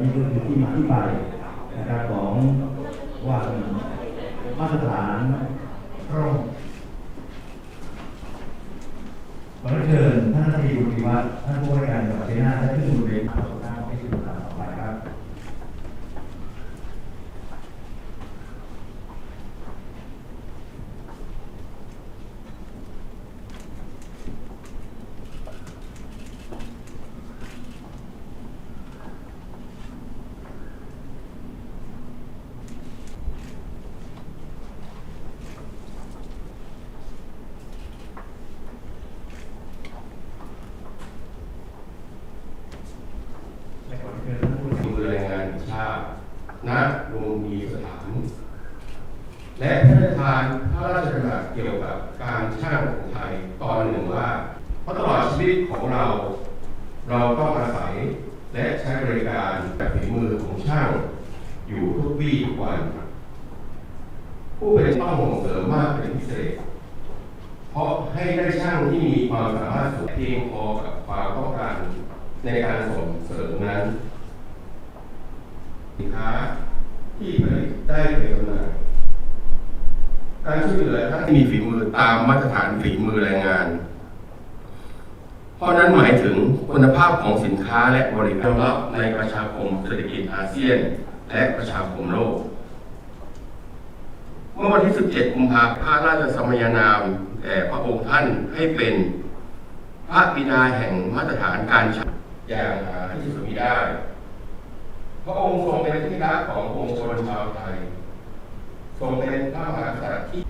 นี่ก็คือที่มาที่ไปนะครับของว่ามาตรฐานตรงขอเชิญท่านทีบุตรีวัฒน์ท่านผู้ว่าการจังหวัดชัยนาทได้ขึ้นบนเวทีต่อหาให้สื่อมวลชนต่อไปครับ และขอเชิญท่านผู้ ฝีมือแรงงานแห่งชาติ ณโรงมีสถาน และพระราชทานพระราชดำรัสเกี่ยวกับการช่างของไทยตอนหนึ่งว่าเพราะตลอดชีวิตของเรา เราต้องอาศัยและใช้บริการแบบฝีมือของช่างอยู่ทุกวี่ทุกวัน ผู้เป็นต้องส่งเสริมมากเป็นพิเศษ เพราะให้ได้ช่างที่มีความสามารถสูงเพียงพอกับความต้องการในการส่งเสริมนั้น สินค้าที่ผลิตได้ไปจำหน่ายการช่วยเหลือท่านที่มีฝีมือตามมาตรฐานฝีมือแรงงาน เพราะนั้นหมายถึงคุณภาพของสินค้าและบริการรับในประชาคมเศรษฐกิจอาเซียน และประชาคมโลก เมื่อวันที่ 17 กุมภาพันธ์พระราชสมัยนามแด่พระองค์ท่านให้เป็นพระบิดาแห่งมาตรฐานการใช้อย่างหาที่สุดมิได้ พระองค์ทรงเป็นที่รักของปวงชนชาวไทย ทรงเป็นพระมหากษัตริย์ที่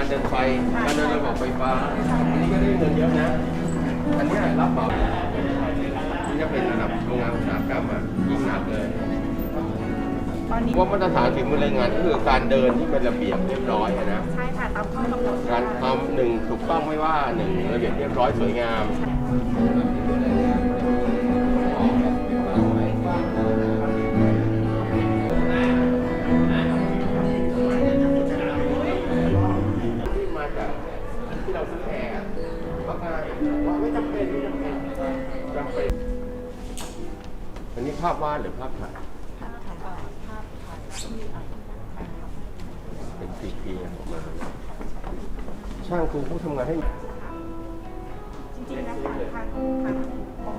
การเดินไฟ การเดินระบบไฟฟ้า อันนี้ก็ได้เงินเยอะนะ อันเนี้ยรับเหมาที่จะเป็นระดับโรงงานอุตสาหกรรมอะยิ่งหนักเลยตอนนี้ว่ามาตรฐานฝีมือแรงงานก็คือการเดินที่เป็นระเบียบเรียบร้อยอะนะใช่ค่ะตามข้อกำหนดการทำหนึ่งถูกต้องไม่ว่าหนึ่งระเบียบเรียบร้อยสวยงาม ที่เราซื้อแอร์ก็ง่ายว่าไม่จำเป็นไม่จำเป็นจำเป็นอันนี้ภาพวาดหรือภาพถ่ายภาพถ่ายเป็นปีปีออกมา ช่างครูผู้ทำงานให้จริงๆนะคะทางทางของ